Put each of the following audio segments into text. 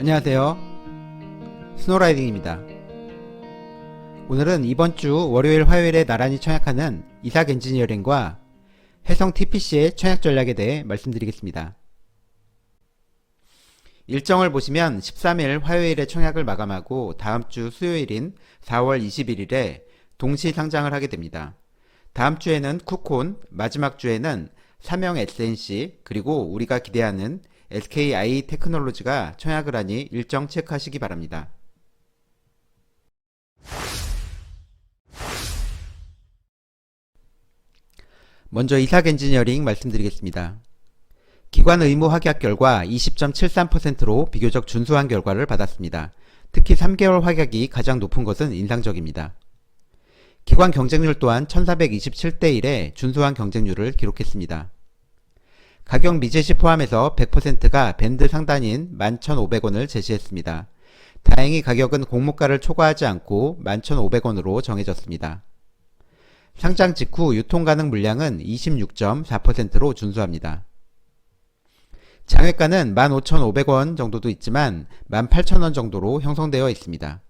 안녕하세요. 스노라이딩입니다. 오늘은 이번 주 월요일 화요일에 나란히 청약하는 이삭 엔지니어링과 해성 TPC의 청약 전략에 대해 말씀드리겠습니다. 일정을 보시면 13일 화요일에 청약을 마감하고 다음 주 수요일인 4월 21일에 동시 상장을 하게 됩니다. 다음 주에는 쿠콘, 마지막 주에는 삼형 SNC, 그리고 우리가 기대하는 SKI 테크놀로지가 청약을 하니 일정 체크하시기 바랍니다. 먼저 이삭 엔지니어링 말씀드리겠습니다. 기관 의무 확약 결과 20.73%로 비교적 준수한 결과를 받았습니다. 특히 3개월 확약이 가장 높은 것은 인상적입니다. 기관 경쟁률 또한 1427대 1의 준수한 경쟁률을 기록했습니다. 가격 미제시 포함해서 100%가 밴드 상단인 11,500원을 제시했습니다. 다행히 가격은 공모가를 초과하지 않고 11,500원으로 정해졌습니다. 상장 직후 유통 가능 물량은 26.4%로 준수합니다. 장외가는 15,500원 정도도 있지만 18,000원 정도로 형성되어 있습니다.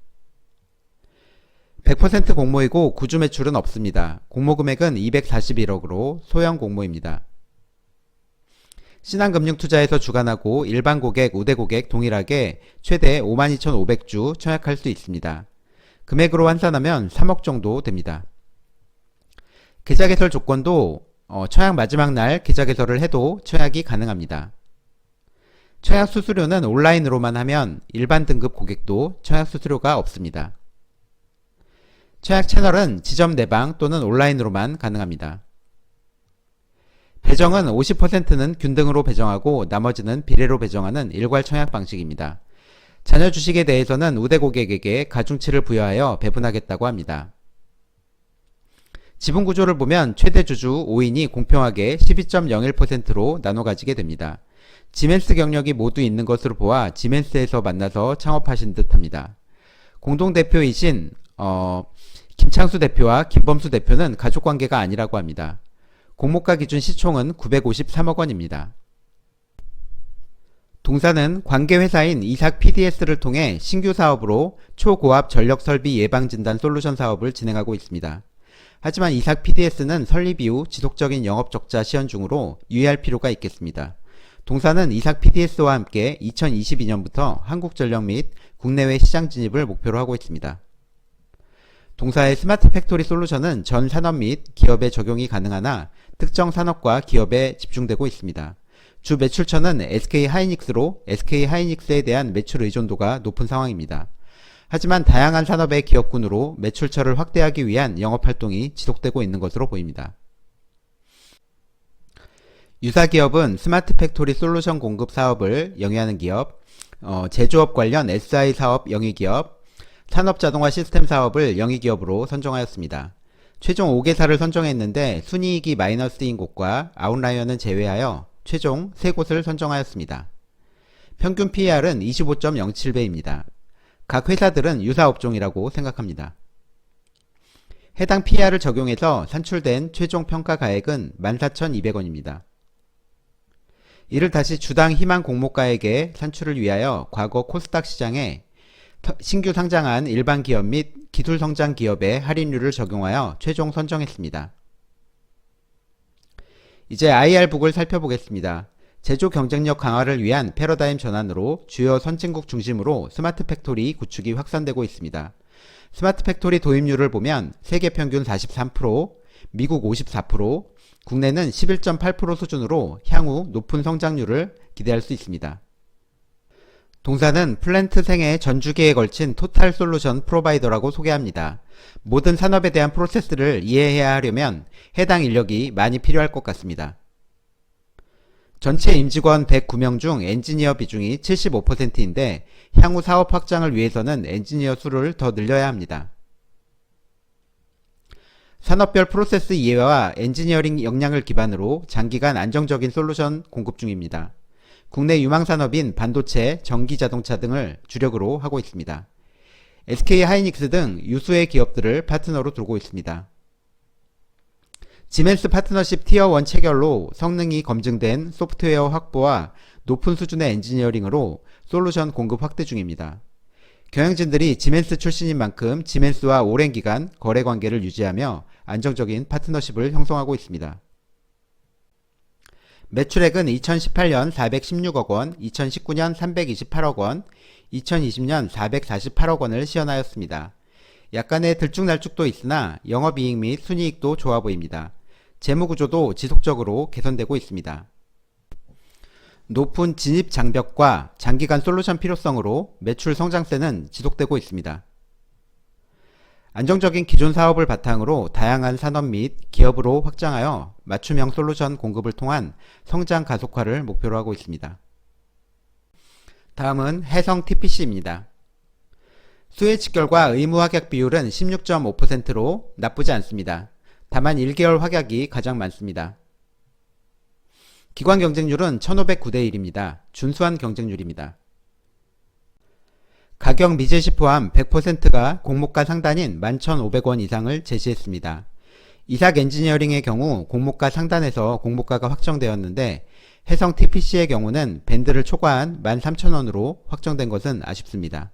100% 공모이고 구주 매출은 없습니다. 공모 금액은 241억으로 소형 공모입니다. 신한금융투자에서 주관하고 일반 고객, 우대 고객 동일하게 최대 52,500주 청약할 수 있습니다. 금액으로 환산하면 3억 정도 됩니다. 계좌 개설 조건도 어, 청약 마지막 날 계좌 개설을 해도 청약이 가능합니다. 청약 수수료는 온라인으로만 하면 일반 등급 고객도 청약 수수료가 없습니다. 청약 채널은 지점 내방 또는 온라인으로만 가능합니다. 배정은 50%는 균등으로 배정하고 나머지는 비례로 배정하는 일괄 청약 방식입니다. 자녀 주식에 대해서는 우대 고객에게 가중치를 부여하여 배분하겠다고 합니다. 지분 구조를 보면 최대 주주 5인이 공평하게 12.01%로 나눠 가지게 됩니다. 지멘스 경력이 모두 있는 것으로 보아 지멘스에서 만나서 창업하신 듯 합니다. 공동 대표이신 어, 김창수 대표와 김범수 대표는 가족 관계가 아니라고 합니다. 공모가 기준 시총은 953억 원입니다. 동사는 관계회사인 이삭 PDS를 통해 신규 사업으로 초고압 전력 설비 예방 진단 솔루션 사업을 진행하고 있습니다. 하지만 이삭 PDS는 설립 이후 지속적인 영업 적자 시현 중으로 유의할 필요가 있겠습니다. 동사는 이삭 PDS와 함께 2022년부터 한국전력 및 국내외 시장 진입을 목표로 하고 있습니다. 동사의 스마트 팩토리 솔루션은 전 산업 및 기업에 적용이 가능하나 특정 산업과 기업에 집중되고 있습니다. 주 매출처는 SK 하이닉스로 SK 하이닉스에 대한 매출 의존도가 높은 상황입니다. 하지만 다양한 산업의 기업군으로 매출처를 확대하기 위한 영업 활동이 지속되고 있는 것으로 보입니다. 유사 기업은 스마트 팩토리 솔루션 공급 사업을 영위하는 기업, 어, 제조업 관련 SI 사업 영위 기업, 산업 자동화 시스템 사업을 영위 기업으로 선정하였습니다. 최종 5개사를 선정했는데 순이익이 마이너스인 곳과 아웃라이어는 제외하여 최종 3곳을 선정하였습니다. 평균 PER은 25.07배입니다. 각 회사들은 유사 업종이라고 생각합니다. 해당 PER을 적용해서 산출된 최종 평가 가액은 14,200원입니다. 이를 다시 주당 희망 공모가액의 산출을 위하여 과거 코스닥 시장에 신규 상장한 일반 기업 및 기술 성장 기업의 할인율을 적용하여 최종 선정했습니다. 이제 IR북을 살펴보겠습니다. 제조 경쟁력 강화를 위한 패러다임 전환으로 주요 선진국 중심으로 스마트 팩토리 구축이 확산되고 있습니다. 스마트 팩토리 도입률을 보면 세계 평균 43%, 미국 54%, 국내는 11.8% 수준으로 향후 높은 성장률을 기대할 수 있습니다. 동사는 플랜트 생애 전 주기에 걸친 토탈 솔루션 프로바이더라고 소개합니다. 모든 산업에 대한 프로세스를 이해해야 하려면 해당 인력이 많이 필요할 것 같습니다. 전체 임직원 109명 중 엔지니어 비중이 75%인데 향후 사업 확장을 위해서는 엔지니어 수를 더 늘려야 합니다. 산업별 프로세스 이해와 엔지니어링 역량을 기반으로 장기간 안정적인 솔루션 공급 중입니다. 국내 유망 산업인 반도체, 전기 자동차 등을 주력으로 하고 있습니다. SK 하이닉스 등 유수의 기업들을 파트너로 두고 있습니다. 지멘스 파트너십 티어 1 체결로 성능이 검증된 소프트웨어 확보와 높은 수준의 엔지니어링으로 솔루션 공급 확대 중입니다. 경영진들이 지멘스 출신인 만큼 지멘스와 오랜 기간 거래 관계를 유지하며 안정적인 파트너십을 형성하고 있습니다. 매출액은 2018년 416억 원, 2019년 328억 원, 2020년 448억 원을 시현하였습니다. 약간의 들쭉날쭉도 있으나 영업이익 및 순이익도 좋아 보입니다. 재무구조도 지속적으로 개선되고 있습니다. 높은 진입 장벽과 장기간 솔루션 필요성으로 매출 성장세는 지속되고 있습니다. 안정적인 기존 사업을 바탕으로 다양한 산업 및 기업으로 확장하여 맞춤형 솔루션 공급을 통한 성장 가속화를 목표로 하고 있습니다. 다음은 해성 TPC입니다. 수혜 직결과 의무 확약 비율은 16.5%로 나쁘지 않습니다. 다만 1개월 확약이 가장 많습니다. 기관 경쟁률은 1509대 1입니다. 준수한 경쟁률입니다. 가격 미제시 포함 100%가 공모가 상단인 11,500원 이상을 제시했습니다. 이삭 엔지니어링의 경우 공모가 상단에서 공모가가 확정되었는데 해성 TPC의 경우는 밴드를 초과한 13,000원으로 확정된 것은 아쉽습니다.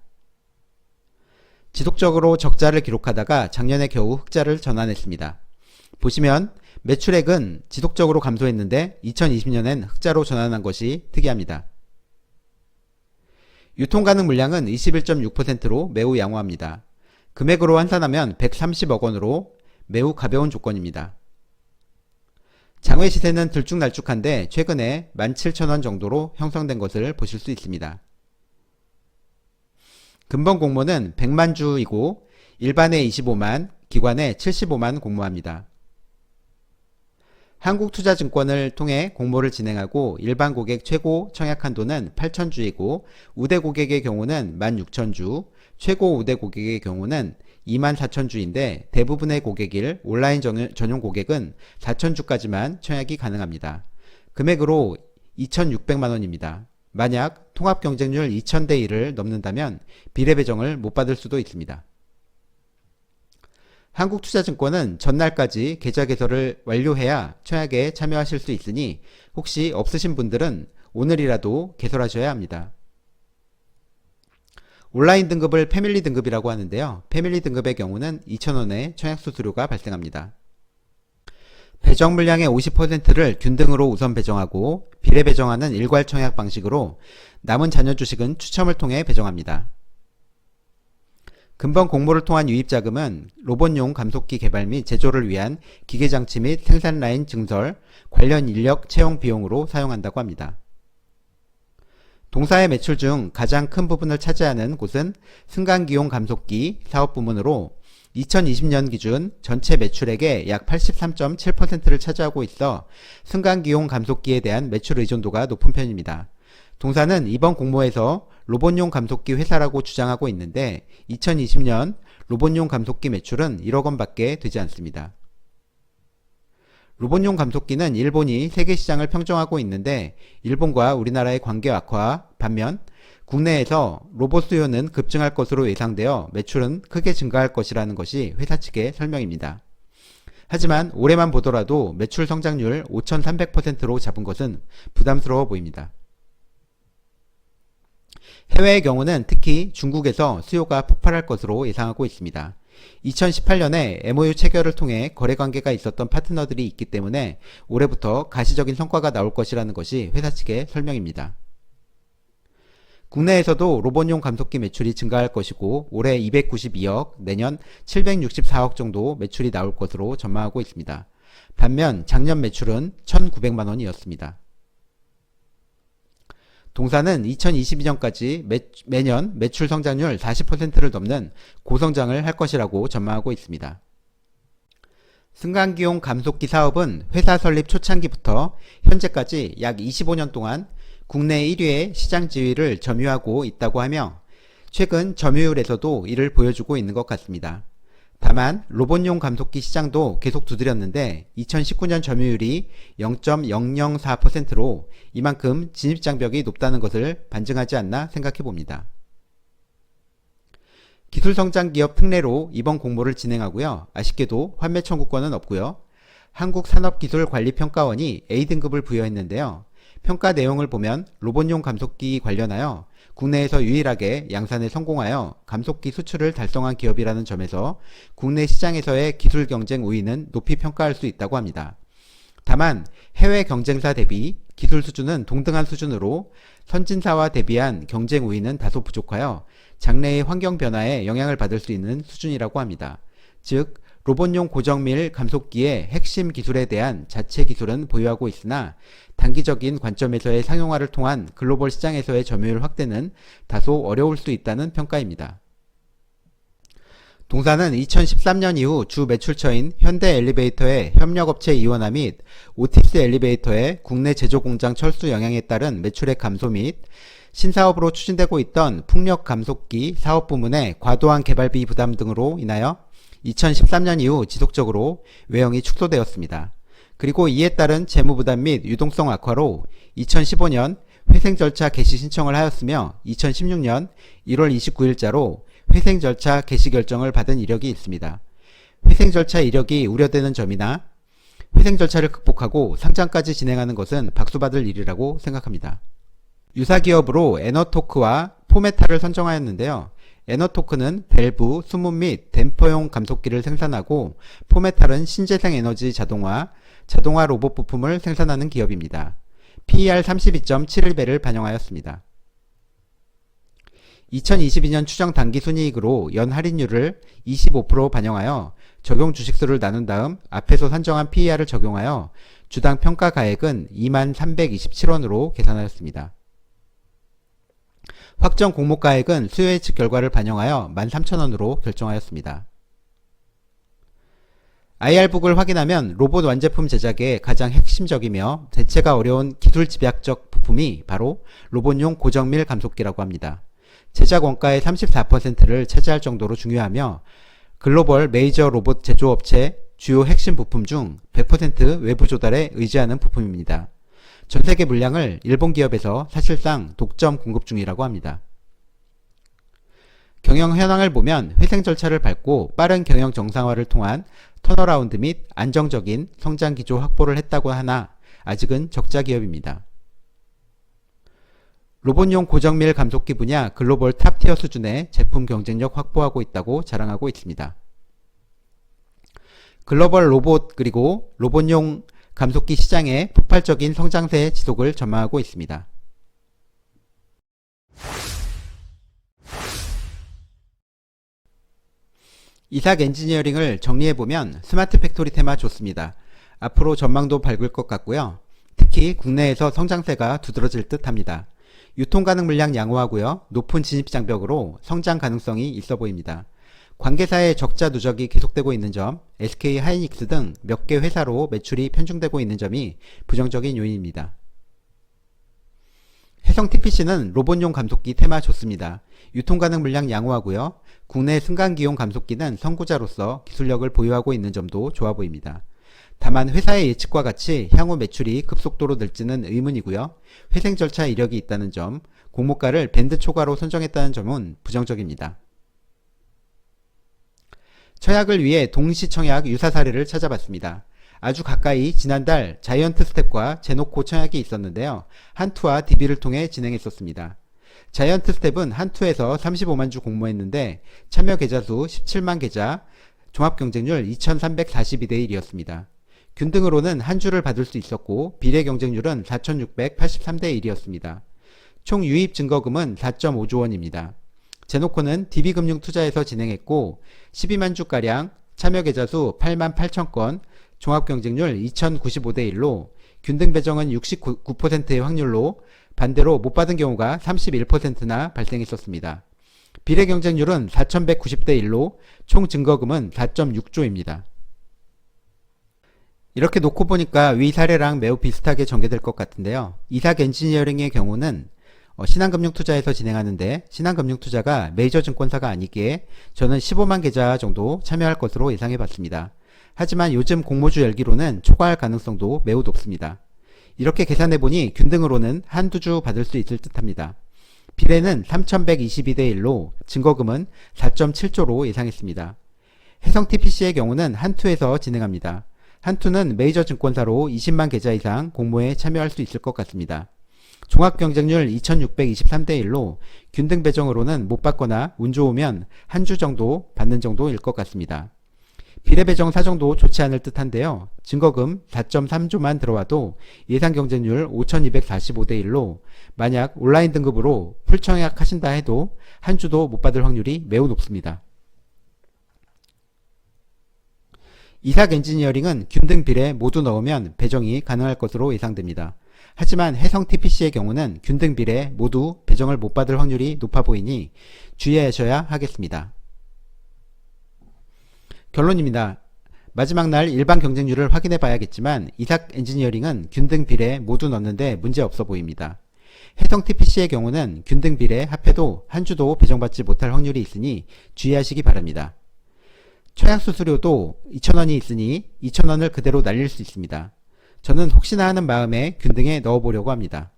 지속적으로 적자를 기록하다가 작년에 겨우 흑자를 전환했습니다. 보시면 매출액은 지속적으로 감소했는데 2020년엔 흑자로 전환한 것이 특이합니다. 유통 가능 물량은 21.6%로 매우 양호합니다. 금액으로 환산하면 130억 원으로 매우 가벼운 조건입니다. 장외 시세는 들쭉날쭉한데 최근에 17,000원 정도로 형성된 것을 보실 수 있습니다. 근본 공모는 100만 주이고 일반에 25만, 기관에 75만 공모합니다. 한국투자증권을 통해 공모를 진행하고 일반 고객 최고 청약 한도는 8,000주이고 우대 고객의 경우는 16,000주, 최고 우대 고객의 경우는 24,000주인데 대부분의 고객일 온라인 전용 고객은 4,000주까지만 청약이 가능합니다. 금액으로 2,600만원입니다. 만약 통합 경쟁률 2,000대 1을 넘는다면 비례 배정을 못 받을 수도 있습니다. 한국투자증권은 전날까지 계좌 개설을 완료해야 청약에 참여하실 수 있으니 혹시 없으신 분들은 오늘이라도 개설하셔야 합니다. 온라인 등급을 패밀리 등급이라고 하는데요. 패밀리 등급의 경우는 2,000원의 청약 수수료가 발생합니다. 배정 물량의 50%를 균등으로 우선 배정하고 비례 배정하는 일괄 청약 방식으로 남은 자녀 주식은 추첨을 통해 배정합니다. 근본 공모를 통한 유입 자금은 로봇용 감속기 개발 및 제조를 위한 기계 장치 및 생산 라인 증설, 관련 인력 채용 비용으로 사용한다고 합니다. 동사의 매출 중 가장 큰 부분을 차지하는 곳은 승강기용 감속기 사업 부문으로 2020년 기준 전체 매출액의 약 83.7%를 차지하고 있어 승강기용 감속기에 대한 매출 의존도가 높은 편입니다. 동사는 이번 공모에서 로봇용 감속기 회사라고 주장하고 있는데 2020년 로봇용 감속기 매출은 1억 원밖에 되지 않습니다. 로봇용 감속기는 일본이 세계 시장을 평정하고 있는데 일본과 우리나라의 관계 악화 반면 국내에서 로봇 수요는 급증할 것으로 예상되어 매출은 크게 증가할 것이라는 것이 회사 측의 설명입니다. 하지만 올해만 보더라도 매출 성장률 5,300%로 잡은 것은 부담스러워 보입니다. 해외의 경우는 특히 중국에서 수요가 폭발할 것으로 예상하고 있습니다. 2018년에 MOU 체결을 통해 거래 관계가 있었던 파트너들이 있기 때문에 올해부터 가시적인 성과가 나올 것이라는 것이 회사 측의 설명입니다. 국내에서도 로봇용 감속기 매출이 증가할 것이고 올해 292억, 내년 764억 정도 매출이 나올 것으로 전망하고 있습니다. 반면 작년 매출은 1,900만 원이었습니다. 동사는 2022년까지 매, 매년 매출 성장률 40%를 넘는 고성장을 할 것이라고 전망하고 있습니다. 승강기용 감속기 사업은 회사 설립 초창기부터 현재까지 약 25년 동안 국내 1위의 시장 지위를 점유하고 있다고 하며 최근 점유율에서도 이를 보여주고 있는 것 같습니다. 다만 로봇용 감속기 시장도 계속 두드렸는데 2019년 점유율이 0.004%로 이만큼 진입장벽이 높다는 것을 반증하지 않나 생각해 봅니다. 기술성장 기업 특례로 이번 공모를 진행하고요. 아쉽게도 환매 청구권은 없고요. 한국산업기술관리평가원이 A등급을 부여했는데요. 평가 내용을 보면 로봇용 감속기 관련하여 국내에서 유일하게 양산에 성공하여 감속기 수출을 달성한 기업이라는 점에서 국내 시장에서의 기술 경쟁 우위는 높이 평가할 수 있다고 합니다. 다만 해외 경쟁사 대비 기술 수준은 동등한 수준으로 선진사와 대비한 경쟁 우위는 다소 부족하여 장래의 환경 변화에 영향을 받을 수 있는 수준이라고 합니다. 즉, 로봇용 고정밀 감속기의 핵심 기술에 대한 자체 기술은 보유하고 있으나 단기적인 관점에서의 상용화를 통한 글로벌 시장에서의 점유율 확대는 다소 어려울 수 있다는 평가입니다. 동사는 2013년 이후 주 매출처인 현대 엘리베이터의 협력업체 이원화 및 오틱스 엘리베이터의 국내 제조 공장 철수 영향에 따른 매출액 감소 및 신사업으로 추진되고 있던 풍력 감속기 사업 부문의 과도한 개발비 부담 등으로 인하여 2013년 이후 지속적으로 외형이 축소되었습니다. 그리고 이에 따른 재무부담 및 유동성 악화로 2015년 회생 절차 개시 신청을 하였으며 2016년 1월 29일자로 회생 절차 개시 결정을 받은 이력이 있습니다. 회생 절차 이력이 우려되는 점이나 회생 절차를 극복하고 상장까지 진행하는 것은 박수받을 일이라고 생각합니다. 유사 기업으로 에너토크와 포메타를 선정하였는데요. 에너토크는 밸브, 수문 및 댐퍼용 감속기를 생산하고 포메탈은 신재생 에너지 자동화, 자동화 로봇 부품을 생산하는 기업입니다. PER 32.71배를 반영하였습니다. 2022년 추정 단기 순이익으로 연 할인율을 25% 반영하여 적용 주식수를 나눈 다음 앞에서 산정한 PER을 적용하여 주당 평가 가액은 2327원으로 계산하였습니다. 확정 공모가액은 수요 예측 결과를 반영하여 13,000원으로 결정하였습니다. IR북을 확인하면 로봇 완제품 제작의 가장 핵심적이며 대체가 어려운 기술 집약적 부품이 바로 로봇용 고정밀 감속기라고 합니다. 제작 원가의 34%를 차지할 정도로 중요하며 글로벌 메이저 로봇 제조업체 주요 핵심 부품 중 100% 외부 조달에 의지하는 부품입니다. 전 세계 물량을 일본 기업에서 사실상 독점 공급 중이라고 합니다. 경영 현황을 보면 회생 절차를 밟고 빠른 경영 정상화를 통한 턴어라운드 및 안정적인 성장 기조 확보를 했다고 하나 아직은 적자 기업입니다. 로봇용 고정밀 감속기 분야 글로벌 탑티어 수준의 제품 경쟁력 확보하고 있다고 자랑하고 있습니다. 글로벌 로봇 그리고 로봇용 감속기 시장의 폭발적인 성장세 지속을 전망하고 있습니다. 이삭 엔지니어링을 정리해보면 스마트 팩토리 테마 좋습니다. 앞으로 전망도 밝을 것 같고요. 특히 국내에서 성장세가 두드러질 듯 합니다. 유통 가능 물량 양호하고요. 높은 진입 장벽으로 성장 가능성이 있어 보입니다. 관계사의 적자 누적이 계속되고 있는 점, SK 하이닉스 등 몇 개 회사로 매출이 편중되고 있는 점이 부정적인 요인입니다. 해성 TPC는 로봇용 감속기 테마 좋습니다. 유통 가능 물량 양호하고요. 국내 승강기용 감속기는 선구자로서 기술력을 보유하고 있는 점도 좋아 보입니다. 다만 회사의 예측과 같이 향후 매출이 급속도로 늘지는 의문이고요. 회생 절차 이력이 있다는 점, 공모가를 밴드 초과로 선정했다는 점은 부정적입니다. 청약을 위해 동시 청약 유사 사례를 찾아봤습니다. 아주 가까이 지난달 자이언트 스텝과 제노코 청약이 있었는데요. 한투와 DB를 통해 진행했었습니다. 자이언트 스텝은 한투에서 35만 주 공모했는데 참여 계좌 수 17만 계좌, 종합 경쟁률 2342대 1이었습니다. 균등으로는 한 주를 받을 수 있었고 비례 경쟁률은 4683대 1이었습니다. 총 유입 증거금은 4.5조 원입니다. 제노코는 DB금융투자에서 진행했고 12만 주가량 참여 계좌 수 8만 8천 건, 종합 경쟁률 2095대 1로 균등 배정은 69%의 확률로 반대로 못 받은 경우가 31%나 발생했었습니다. 비례 경쟁률은 4190대 1로 총 증거금은 4.6조입니다. 이렇게 놓고 보니까 위 사례랑 매우 비슷하게 전개될 것 같은데요. 이삭 엔지니어링의 경우는 어, 신한금융투자에서 진행하는데 신한금융투자가 메이저 증권사가 아니기에 저는 15만 계좌 정도 참여할 것으로 예상해 봤습니다. 하지만 요즘 공모주 열기로는 초과할 가능성도 매우 높습니다. 이렇게 계산해 보니 균등으로는 한두 주 받을 수 있을 듯 합니다. 비례는 3122대 1로 증거금은 4.7조로 예상했습니다. 해성 TPC의 경우는 한투에서 진행합니다. 한투는 메이저 증권사로 20만 계좌 이상 공모에 참여할 수 있을 것 같습니다. 종합 경쟁률 2623대 1로 균등 배정으로는 못 받거나 운 좋으면 한 주 정도 받는 정도일 것 같습니다. 비례 배정 사정도 좋지 않을 듯한데요. 증거금 4.3조만 들어와도 예상 경쟁률 5245대 1로 만약 온라인 등급으로 풀청약 하신다 해도 한 주도 못 받을 확률이 매우 높습니다. 이삭 엔지니어링은 균등 비례 모두 넣으면 배정이 가능할 것으로 예상됩니다. 하지만 해성 TPC의 경우는 균등 비례 모두 배정을 못 받을 확률이 높아 보이니 주의하셔야 하겠습니다. 결론입니다. 마지막 날 일반 경쟁률을 확인해 봐야겠지만 이삭 엔지니어링은 균등 비례 모두 넣는데 문제 없어 보입니다. 해성 TPC의 경우는 균등 비례 합해도 한 주도 배정받지 못할 확률이 있으니 주의하시기 바랍니다. 청약 수수료도 2,000원이 있으니 2,000원을 그대로 날릴 수 있습니다. 저는 혹시나 하는 마음에 균등에 넣어보려고 합니다.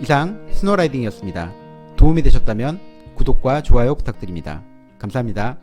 이상 스노라이딩이었습니다. 도움이 되셨다면 구독과 좋아요 부탁드립니다. 감사합니다.